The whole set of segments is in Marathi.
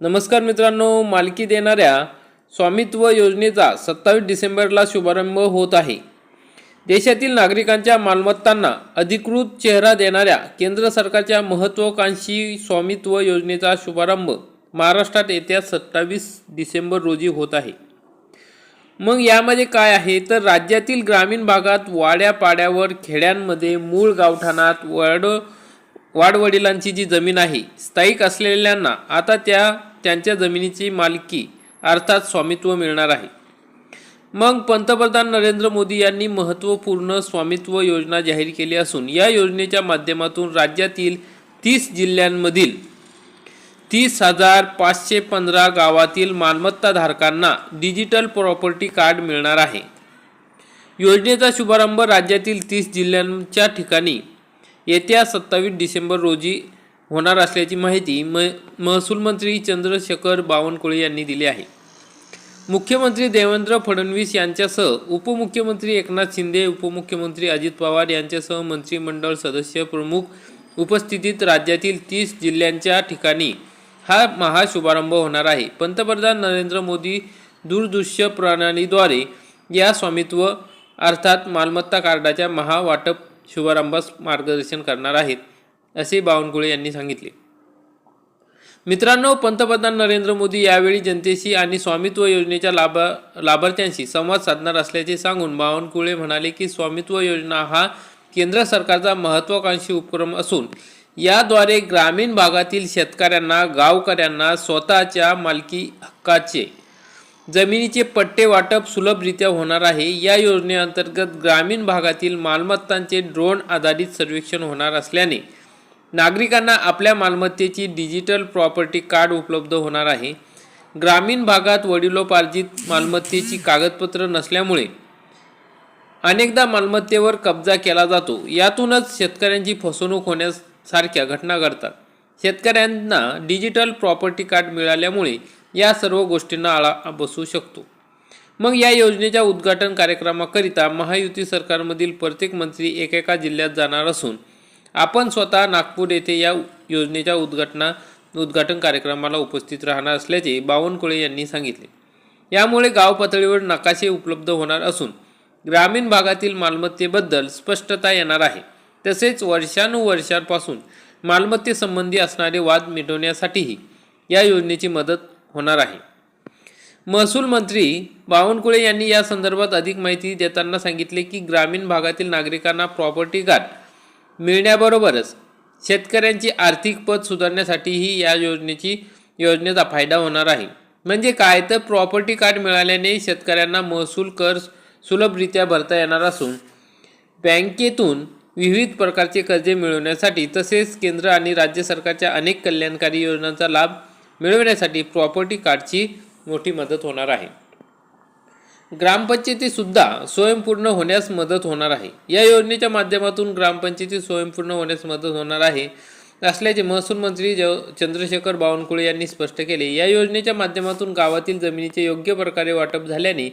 नमस्कार मित्रांनो मालकी देणाऱ्या स्वामित्व योजनेचा सत्तावीस डिसेंबरला शुभारंभ होत आहे. देशातील नागरिकांच्या मालमत्तांना अधिकृत चेहरा देणाऱ्या केंद्र सरकारच्या महत्त्वाकांक्षी स्वामित्व योजनेचा शुभारंभ महाराष्ट्रात येत्या सत्तावीस डिसेंबर रोजी होत आहे. मग यामध्ये काय आहे? तर राज्यातील ग्रामीण भागात वाड्यापाड्यावर खेड्यांमध्ये मूळ गावठाणात वाड वाडवडिलांची जी जमीन आहे स्थायिक असलेल्यांना आता त्या त्यांच्या जमिनीची मालकी अर्थात स्वामित्व मिळणार आहे. मग पंतप्रधान नरेंद्र मोदी यांनी महत्त्वपूर्ण स्वामित्व योजना जाहीर केली असून या योजनेच्या माध्यमातून राज्यातील तीस जिल्ह्यांमधील तीस हजार पाचशे पंधरा गावातील मालमत्ताधारकांना डिजिटल प्रॉपर्टी कार्ड मिळणार आहे. योजनेचा शुभारंभ राज्यातील तीस जिल्ह्यांच्या ठिकाणी येत्या सत्तावीस डिसेंबर रोजी होणार असल्याची माहिती म महसूल मंत्री चंद्रशेखर बावनकुळे यांनी दिली आहे. मुख्यमंत्री देवेंद्र फडणवीस यांच्यासह उपमुख्यमंत्री एकनाथ शिंदे उपमुख्यमंत्री अजित पवार यांच्यासह मंत्रिमंडळ सदस्य प्रमुख उपस्थितीत राज्यातील तीस जिल्ह्यांच्या ठिकाणी हा महाशुभारंभ होणार आहे. पंतप्रधान नरेंद्र मोदी दूरदृश्य प्रणालीद्वारे या स्वामित्व अर्थात मालमत्ता कार्डाच्या महावाटप शुभारंभास मार्गदर्शन करणार आहेत. असे बावनकुळे यांनी सांगितले. मित्रांनो पंतप्रधान नरेंद्र मोदी यावेळी जनतेशी आणि स्वामित्व योजनेच्या लाभा लाभार्थ्यांशी संवाद साधणार असल्याचे सांगून बावनकुळे म्हणाले की स्वामित्व योजना हा केंद्र सरकारचा महत्त्वाकांक्षी उपक्रम असून याद्वारे ग्रामीण भागातील शेतकऱ्यांना गावकऱ्यांना स्वतःच्या मालकी हक्काचे जमिनीचे पट्टे वाटप सुलभरित्या होणार आहे. या योजनेअंतर्गत ग्रामीण भागातील मालमत्तांचे ड्रोन आधारित सर्वेक्षण होणार असल्याने नागरिकांना आपल्या मालमत्तेची डिजिटल प्रॉपर्टी कार्ड उपलब्ध होणार आहे. ग्रामीण भागात वडिलोपार्जित मालमत्तेची कागदपत्र नसल्यामुळे अनेकदा मालमत्तेवर कब्जा केला जातो. यातूनच शेतकऱ्यांची फसवणूक होण्यासारख्या घटना घडतात. शेतकऱ्यांना डिजिटल प्रॉपर्टी कार्ड मिळाल्यामुळे या सर्व गोष्टींना आळा बसू शकतो. मग या योजनेच्या उद्घाटन कार्यक्रमाकरिता महायुती सरकारमधील प्रत्येक मंत्री एकेका जिल्ह्यात जाणार असून आपण स्वतः नागपूर येथे या योजनेच्या उद्घाटना उद्घाटन कार्यक्रमाला उपस्थित राहणार असल्याचे बावनकुळे यांनी सांगितले. यामुळे गाव पातळीवर नकाशे उपलब्ध होणार असून ग्रामीण भागातील मालमत्तेबद्दल स्पष्टता येणार आहे. तसेच वर्षानुवर्षांपासून मालमत्तेसंबंधी असणारे वाद मिटवण्यासाठीही या योजनेची मदत होणार आहे. महसूल मंत्री बावनकुळे यांनी या संदर्भात अधिक माहिती देताना सांगितले की ग्रामीण भागातील नागरिकांना प्रॉपर्टी कार्ड मिळण्याबरोबरच शेतकऱ्यांची आर्थिक पत सुधारण्यासाठीही या योजनेची योजनेचा फायदा होणार आहे. म्हणजे काय? तर प्रॉपर्टी कार्ड मिळाल्याने शेतकऱ्यांना महसूल कर सुलभरित्या भरता येणार असून बँकेतून विविध प्रकारचे कर्जे मिळवण्यासाठी तसेच केंद्र आणि राज्य सरकारच्या अनेक कल्याणकारी योजनांचा लाभ मिळवण्यासाठी प्रॉपर्टी कार्डची मोठी मदत होणार आहे. ग्रामपंचायतीसुद्धा स्वयंपूर्ण होण्यास मदत होणार आहे. या योजनेच्या माध्यमातून ग्रामपंचायती स्वयंपूर्ण होण्यास मदत होणार आहे असल्याचे महसूल मंत्री ज चंद्रशेखर बावनकुळे यांनी स्पष्ट केले. या योजनेच्या माध्यमातून गावातील जमिनीचे योग्य प्रकारे वाटप झाल्याने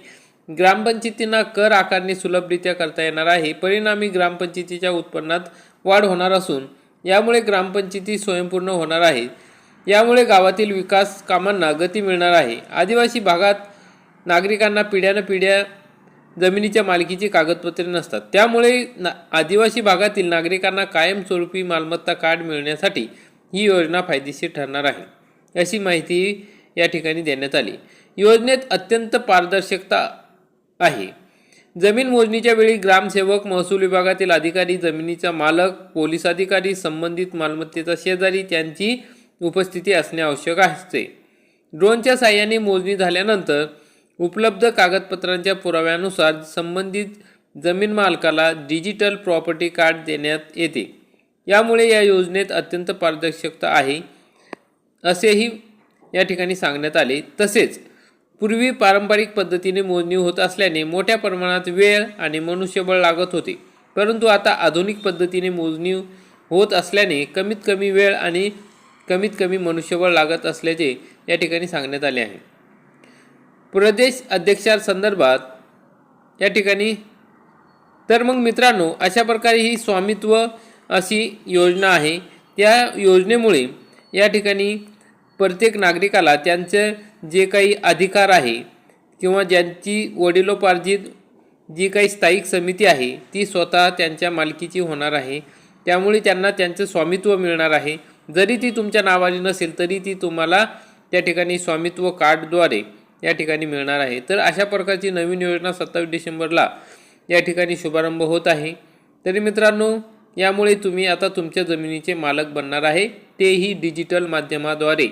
ग्रामपंचायतींना कर आकारणी सुलभरित्या करता येणार आहे. परिणामी ग्रामपंचायतीच्या उत्पन्नात वाढ होणार असून यामुळे ग्रामपंचायती स्वयंपूर्ण होणार आहे. यामुळे गावातील विकास कामांना गती मिळणार आहे. आदिवासी भागात नागरिकांना पिढ्यानं पिढ्या जमिनीच्या मालकीची कागदपत्रे नसतात. त्यामुळे ना आदिवासी भागातील नागरिकांना कायमस्वरूपी मालमत्ता कार्ड मिळण्यासाठी ही योजना फायदेशीर ठरणार आहे अशी माहिती या ठिकाणी देण्यात आली. योजनेत अत्यंत पारदर्शकता आहे. जमीन मोजणीच्या वेळी ग्रामसेवक महसूल विभागातील अधिकारी जमिनीचा मालक पोलीस अधिकारी संबंधित मालमत्तेचा शेजारी त्यांची उपस्थिती असणे आवश्यक असते. ड्रोनच्या साह्याने मोजणी झाल्यानंतर उपलब्ध कागदपत्रांच्या पुराव्यानुसार संबंधित जमीन मालकाला डिजिटल प्रॉपर्टी कार्ड देण्यात येते. यामुळे या योजनेत अत्यंत पारदर्शकता आहे असेही या ठिकाणी सांगण्यात आले. तसेच पूर्वी पारंपरिक पद्धतीने मोजणी होत असल्याने मोठ्या प्रमाणात वेळ आणि मनुष्यबळ लागत होते. परंतु आता आधुनिक पद्धतीने मोजणी होत असल्याने कमीत कमी वेळ आणि कमीत कमी मनुष्यबळ लागत असल्याचे या ठिकाणी सांगण्यात आले आहे. प्रदेश अध्यक्षांसंदर्भात या ठिकाणी. तर मग मित्रांनो अशा प्रकारे ही स्वामित्व अशी योजना आहे. त्या योजनेमुळे या ठिकाणी प्रत्येक नागरिकाला त्यांचं जे काही अधिकार आहे किंवा ज्यांची वडिलोपार्जित जी काही स्थायिक समिती आहे ती स्वतः त्यांच्या मालकीची होणार आहे. त्यामुळे त्यांना त्यांचं स्वामित्व मिळणार आहे. जरी ती तुमच्या नावाने नसेल तरी ती तुम्हाला त्या ठिकाणी स्वामित्व कार्डद्वारे या ठिकाणी मिळणार आहे. तर अशा प्रकारची नवीन योजना सत्तावीस डिसेंबरला या ठिकाणी शुभारंभ होत आहे. तरी मित्रांनो यामुळे तुम्ही आता तुमच्या जमिनीचे मालक बनणार आहे. तेही डिजिटल माध्यमाद्वारे.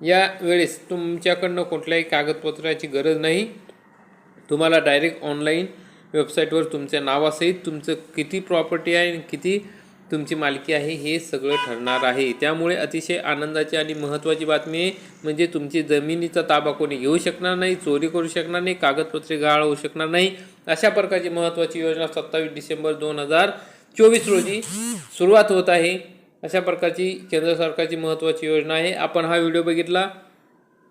या वेळेस तुमच्याकडनं कुठल्याही कागदपत्राची गरज नाही. तुम्हाला डायरेक्ट ऑनलाईन वेबसाईटवर तुमच्या नावासहित तुमचं किती प्रॉपर्टी आहे आणि किती तुमची मालकी आहे हे सगळं ठरणार आहे. त्यामुळे अतिशय आनंदाची आणि महत्त्वाची बातमी म्हणजे तुमची जमिनीचा ताबा कोणी घेऊ शकणार नाही चोरी करू शकणार नाही कागदपत्रे गाळ होऊ शकणार नाही अशा प्रकारची महत्त्वाची योजना सत्तावीस डिसेंबर दोन हजार चोवीस रोजी सुरुवात होत आहे. अशा प्रकारची केंद्र सरकारची महत्त्वाची योजना आहे. आपण हा व्हिडिओ बघितला.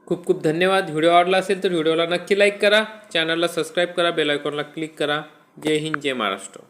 खूप खूप धन्यवाद. व्हिडिओ आवडला असेल तर व्हिडिओला नक्की लाईक करा. चॅनलला सबस्क्राईब करा. बेल आयकॉनला क्लिक करा. जय हिंद जय महाराष्ट्र.